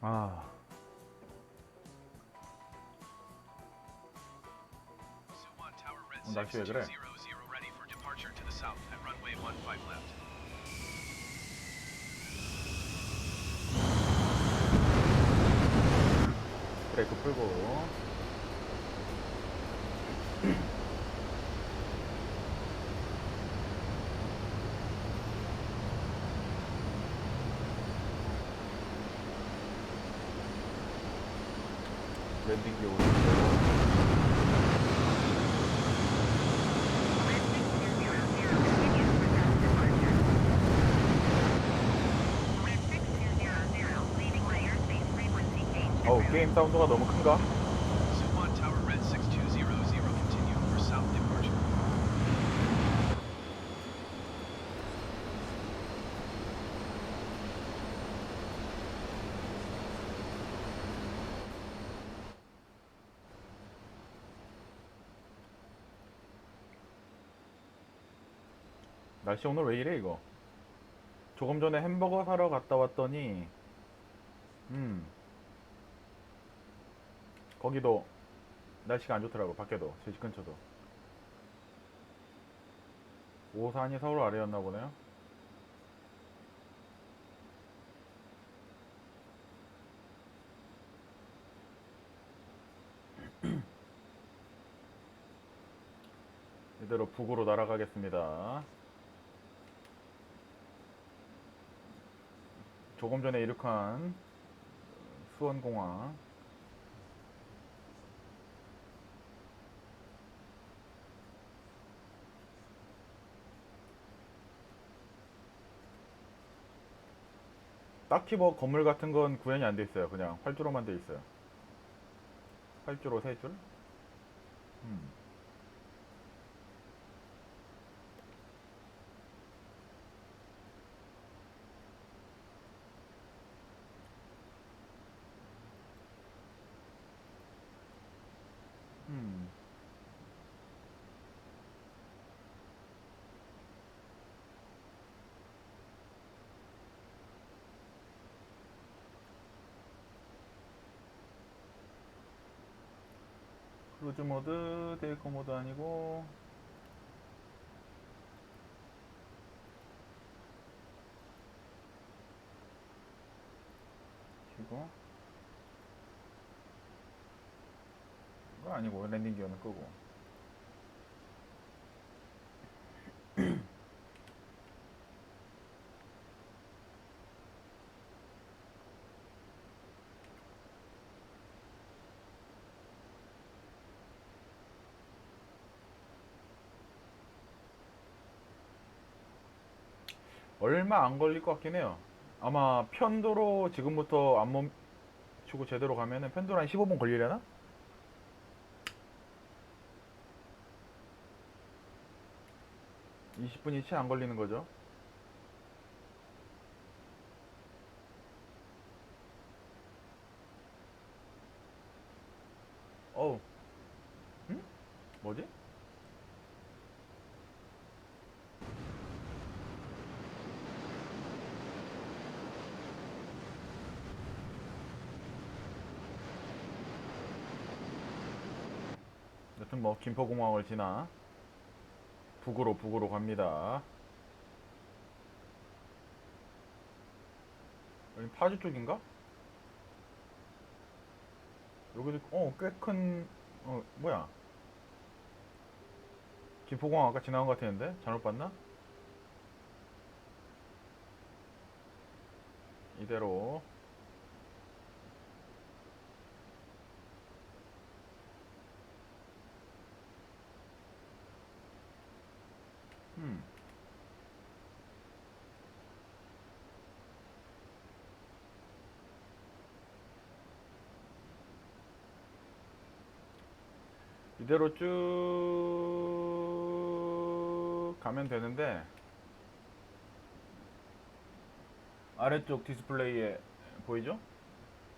아, 어, 날씨 왜 그래? 6200 ready for departure to the south at runway 15 left. 브레이크 풀고. 랜딩기 오는 어우, 게임 사운드가 너무 큰가? 날씨 오늘 왜 이래 이거? 조금 전에 햄버거 사러 갔다 왔더니 음. 거기도 날씨가 안 좋더라고 밖에도 제 집 근처도. 오산이 서울 아래였나 보네요? 이대로 북으로 날아가겠습니다 조금 전에 이륙한 수원공항 딱히 뭐 건물 같은 건 구현이 안 돼 있어요. 그냥 활주로만 돼 있어요. 활주로 세 줄? 음. 크루즈 모드, 데이커 모드 아니고. 키고 이거 아니고 랜딩 기어는 끄고 얼마 안 걸릴 것 같긴 해요. 아마 편도로 지금부터 안 멈추고 제대로 가면은 편도로 한 15분 걸리려나? (20분이) 채 안 걸리는 거죠 어우 응? 뭐지? 여튼 뭐 김포공항을 지나 북으로 북으로 갑니다. 여기 파주 쪽인가? 여기도 어꽤 큰 어 뭐야? 김포공항 아까 지나간 것 같았는데 잘못 봤나? 이대로 이대로 쭉 가면 되는데 아래쪽 디스플레이에 보이죠?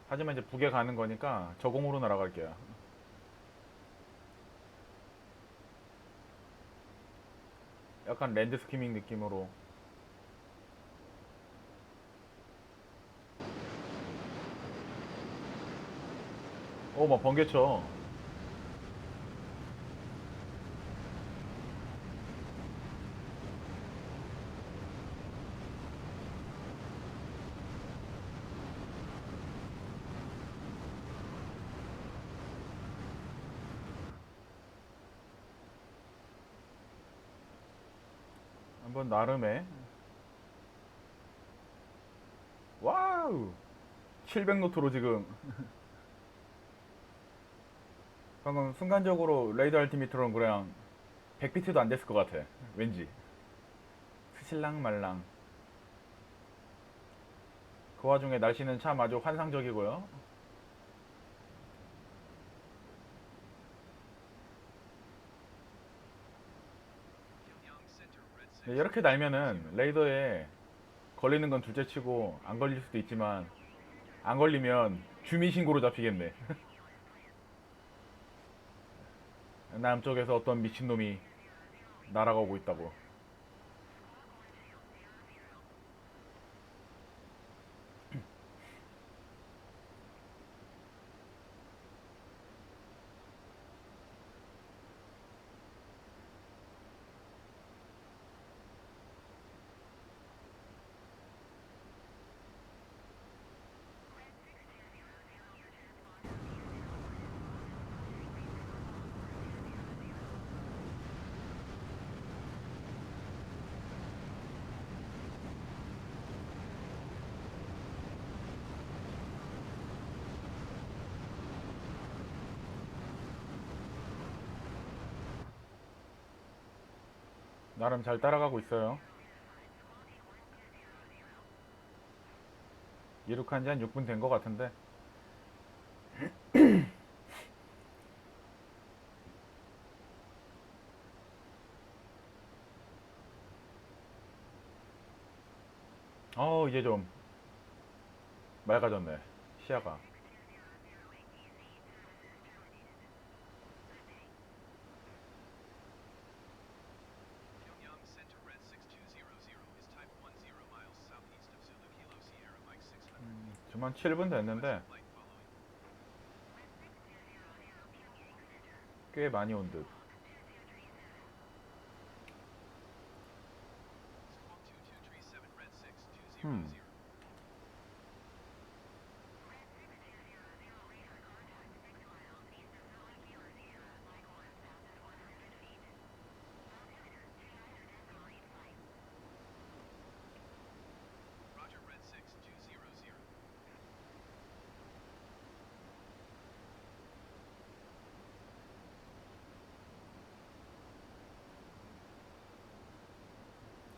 하지만 이제 북에 가는 거니까 저공으로 날아갈게요. 약간 랜드 스키밍 느낌으로 어, 막 번개쳐. 나름의 와우 700노트로 지금. 방금 순간적으로 레이더 알티미터는 그냥 100피트도 안 됐을 것 같아. 왠지. 스실랑 말랑. 그 와중에 날씨는 참 아주 환상적이고요 Pyongyang Center, Red 6. 네, 이렇게 날면은 레이더에 걸리는 건 둘째 치고 안 걸릴 수도 있지만 안 걸리면 주민신고로 잡히겠네. 남쪽에서 어떤 미친놈이 날아가고 있다고. 나름 잘 따라가고 있어요. 이륙한 지 한 6분 된 것 같은데. 어, 이제 좀 맑아졌네. 시야가. 지금 한 7분 됐는데. 꽤 많이 온 듯. Squawk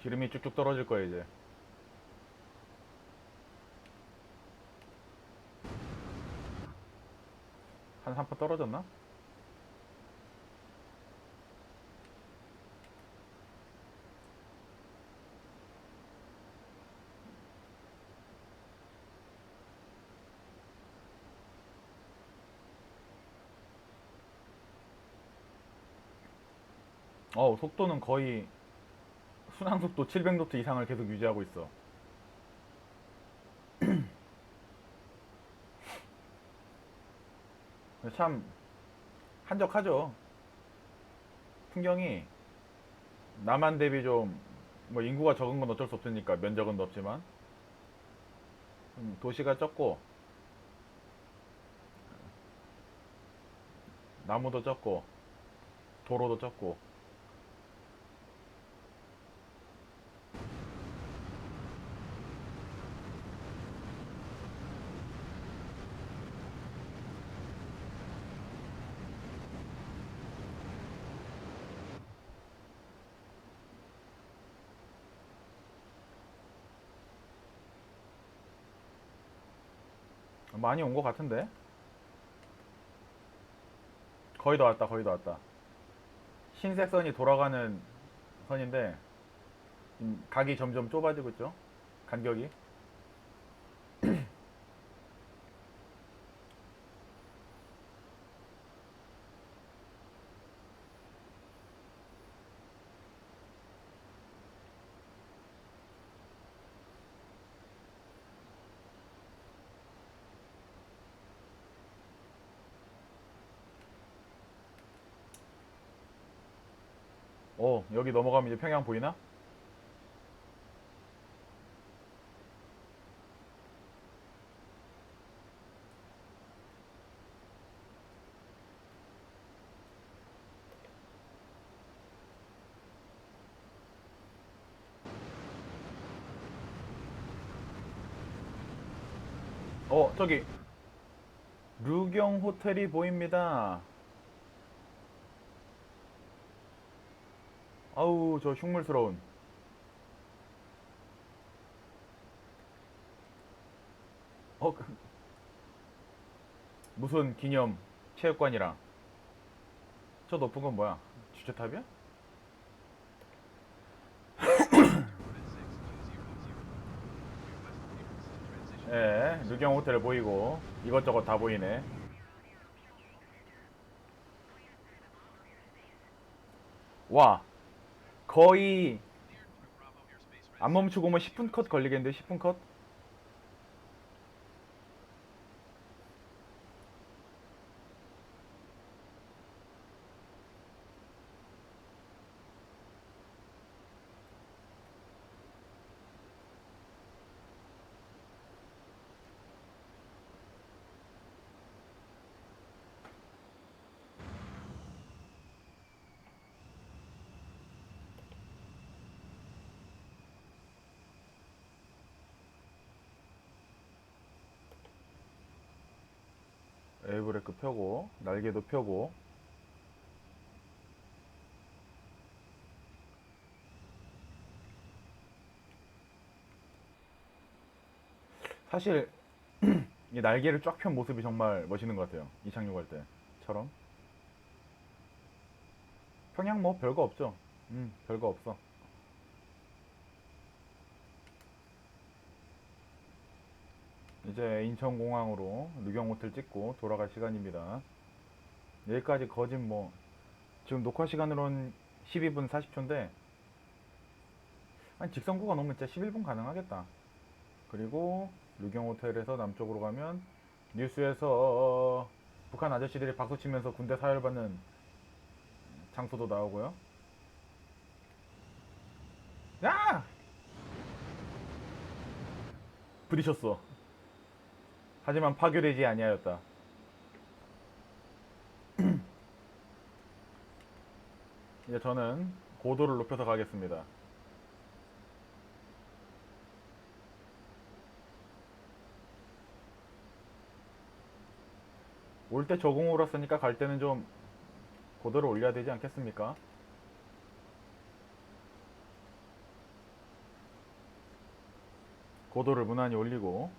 기름이 쭉쭉 떨어질 거야 이제. 한3% 떨어졌나? 어 속도는 거의 순항 속도 700노트 이상을 계속 유지하고 있어. 참 한적하죠. 풍경이 남한 대비 좀 뭐 인구가 적은 건 어쩔 수 없으니까 면적은 넓지만 음, 도시가 적고 나무도 적고 도로도 적고 많이 온 것 같은데? 거의 다 왔다 거의 다 왔다. 흰색 선이 돌아가는 선인데 음, 각이 점점 좁아지고 있죠? 간격이 어, 여기 넘어가면 이제 평양 보이나? 어, 저기 류경 호텔이 보입니다. 아우, 저 흉물스러운. 어, 그- 무슨 기념 체육관이랑. 저 높은 건 뭐야? 주차탑이야? 예, 류경 호텔 보이고 이것저것 다 보이네. 와, 거의 안 멈추고 오면 10분 컷 걸리겠는데 10분 컷? 에어브레이크 펴고 날개도 펴고. 사실 이 날개를 쫙 편 모습이 정말 멋있는 것 같아요. 이착륙할 때처럼. 평양 뭐 별거 없죠. 음 별거 없어 이제 인천공항으로 류경호텔 찍고 돌아갈 시간입니다. 여기까지 거진 뭐 지금 녹화 시간으로는 12분 40초인데 아니 직선구가 넘으면 진짜 11분 가능하겠다. 그리고 류경호텔에서 남쪽으로 가면 뉴스에서 북한 아저씨들이 박수 치면서 군대 사열받는 장소도 나오고요. 야! 부딪혔어. 하지만 파괴되지 아니하였다. 이제 저는 고도를 높여서 가겠습니다. 올 때 저공으로 쓰니까 갈 때는 좀 고도를 올려야 되지 않겠습니까? 고도를 무난히 올리고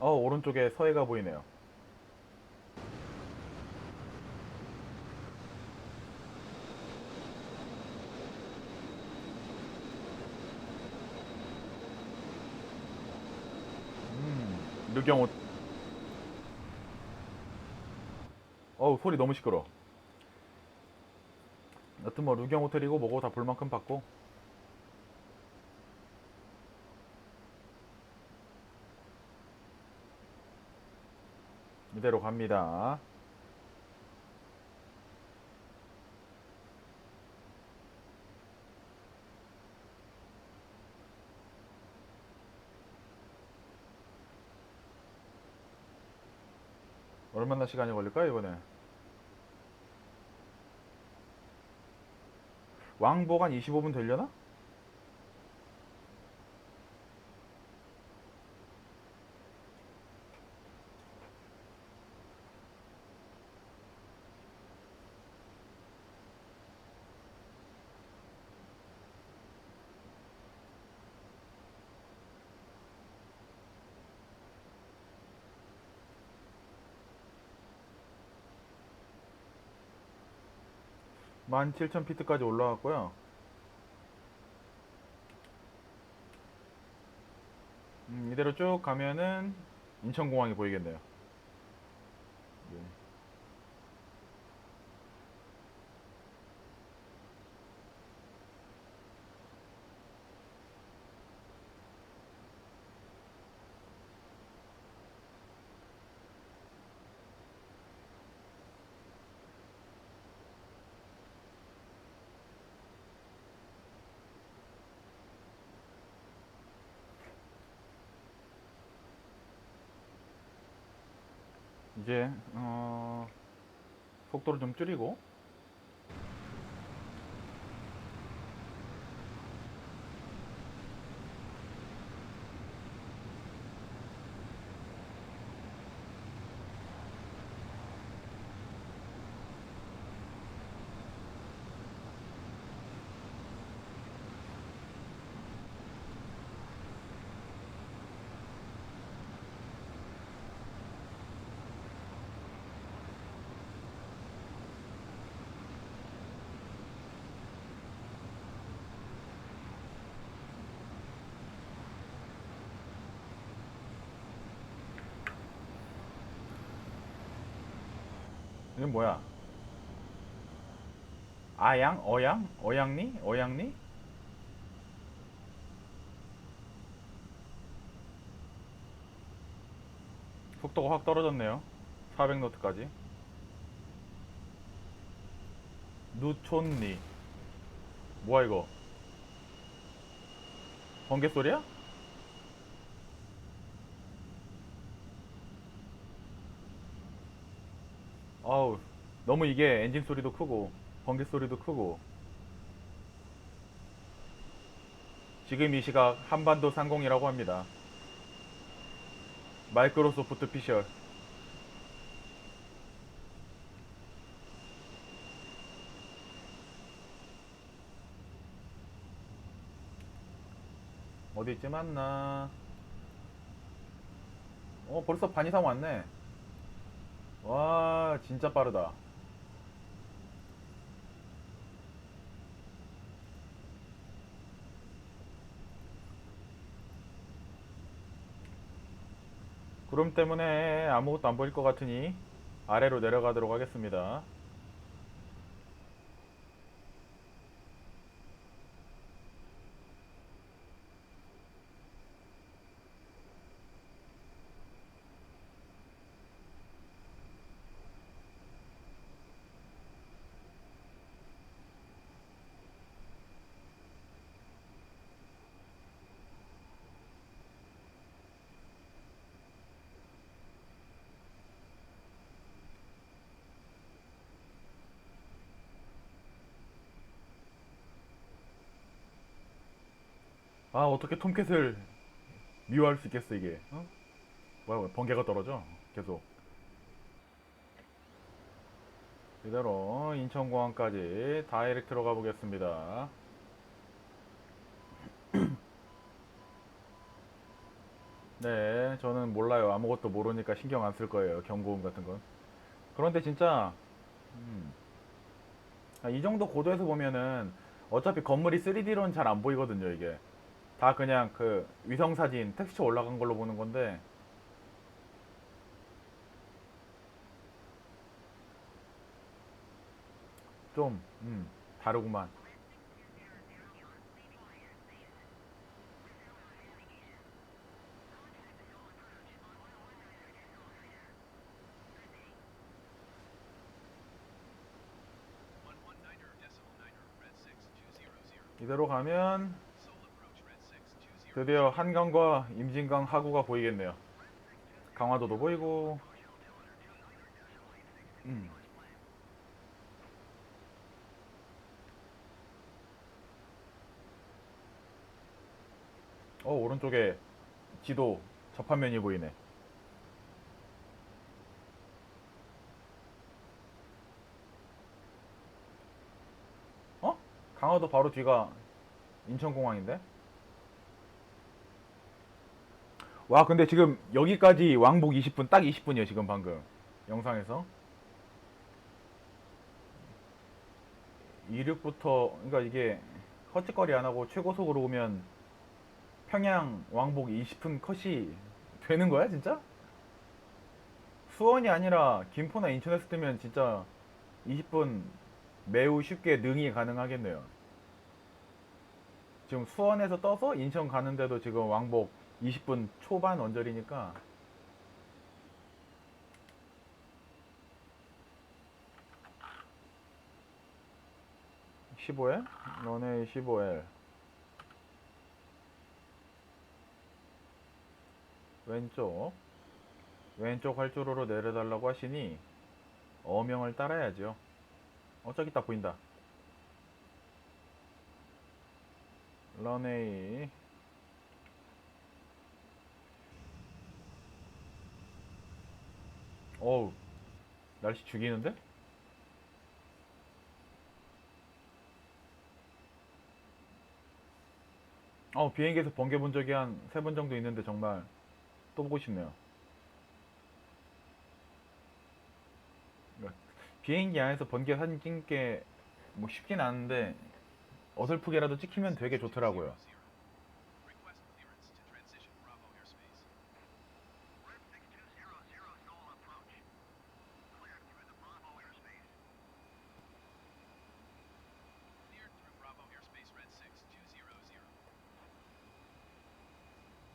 어 오른쪽에 서해가 보이네요. 음, 류경호. 어우 소리 너무 시끄러. 여튼 뭐 류경 호텔이고 뭐고 다 볼 만큼 봤고. 이대로 갑니다. 얼마나 시간이 걸릴까요, 이번에? 왕복 한 25분 되려나? 만 7,000피트까지 올라왔고요. 음, 이대로 쭉 가면은 인천공항이 보이겠네요. 이제 어, 속도를 좀 줄이고 이건 뭐야? 아양? 어양? 어양니? 어양니? 속도가 확 떨어졌네요. 400노트까지. 누촌니. 뭐야 이거? 번개 소리야? 아우 너무 이게 엔진 소리도 크고 번개 소리도 크고 지금 이 시각 한반도 상공이라고 합니다. 마이크로소프트 피셜 어디 있지 맞나? 어 벌써 반 이상 왔네. 와 진짜 빠르다. 구름 때문에 아무것도 안 보일 것 같으니 아래로 내려가도록 하겠습니다 아 어떻게 톰캣을 미워할 수 있겠어 이게? 어? 뭐야 번개가 떨어져? 계속. 이대로 인천공항까지 다이렉트로 가보겠습니다. 네 저는 몰라요. 아무것도 모르니까 신경 안 쓸 거예요 경고음 같은 건. 그런데 진짜 음, 아, 이 정도 고도에서 보면은 어차피 건물이 3D로는 잘 안 보이거든요 이게 다 그냥 그 위성 사진 텍스처 올라간 걸로 보는 건데 좀 음, 다르구만. 이대로 가면 드디어 한강과 임진강 하구가 보이겠네요. 강화도도 보이고. 음. 어 오른쪽에 지도 접한면이 보이네. 어? 강화도 바로 뒤가 인천공항인데? 와 근데 지금 여기까지 왕복 20분 딱 20분이에요 지금 방금. 영상에서. 이륙부터 그러니까 이게 헛짓거리 안 하고 최고속으로 오면 평양 왕복 20분 컷이 되는 거야 진짜? 수원이 아니라 김포나 인천에서 뜨면 진짜 20분 매우 쉽게 능이 가능하겠네요. 지금 수원에서 떠서 인천 가는데도 지금 왕복 20분 초반 언저리니까 (15L) 런웨이 (15L) 왼쪽. 왼쪽 활주로로 내려달라고 하시니 어명을 따라야죠. 어 저기 딱 보인다. 런웨이 어우 날씨 죽이는데? 어 비행기에서 번개 본 적이 한 세 번 정도 있는데 정말 또 보고 싶네요. 비행기 안에서 번개 사진 찍는 게 뭐 쉽진 않은데 어설프게라도 찍히면 되게 좋더라고요.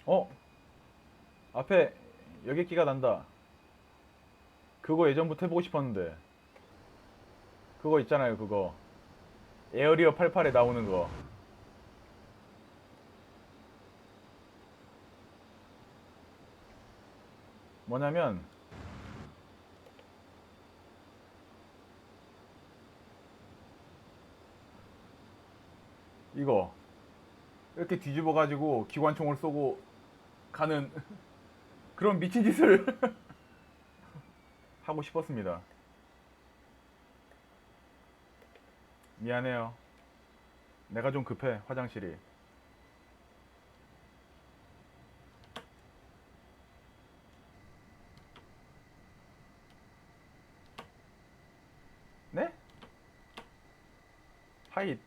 어? 앞에 여객기가 난다. 그거 예전부터 해보고 싶었는데. 그거 있잖아요, 그거. 에어리어 88에 나오는 거. 뭐냐면, 이거. 이렇게 뒤집어 가지고 기관총을 쏘고 가는 그런 미친 짓을 하고 싶었습니다. 미안해요. 내가 좀 급해, 화장실이. 네? 하잇,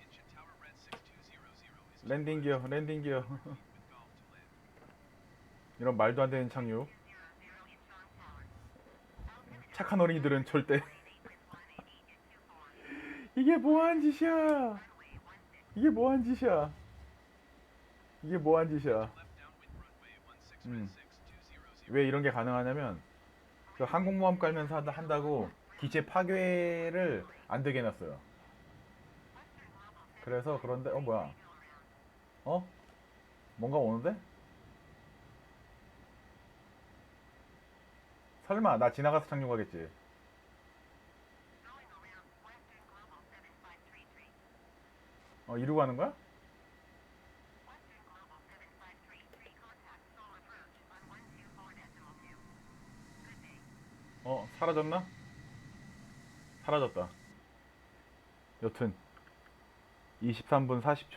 Engine tower Red 6200 is 랜딩 기어, 랜딩 기어. 이런 말도 안 되는 착륙. 착한 어린이들은 절대 이게 뭐한 짓이야? 이게 뭐한 짓이야? 이게 뭐한 짓이야? Left downwind runway 16 음. Red 6200. 왜 이런 게 가능하냐면 그 항공모함 깔면서 한다- 한다고 기체 파괴를 안 되게 해놨어요. 그래서 그런데 어 뭐야? 어? 뭔가 오는데? 설마 나 지나가서 착륙하겠지? 어 이러고 가는 거야? 어 사라졌나? 사라졌다. 여튼 23분 40초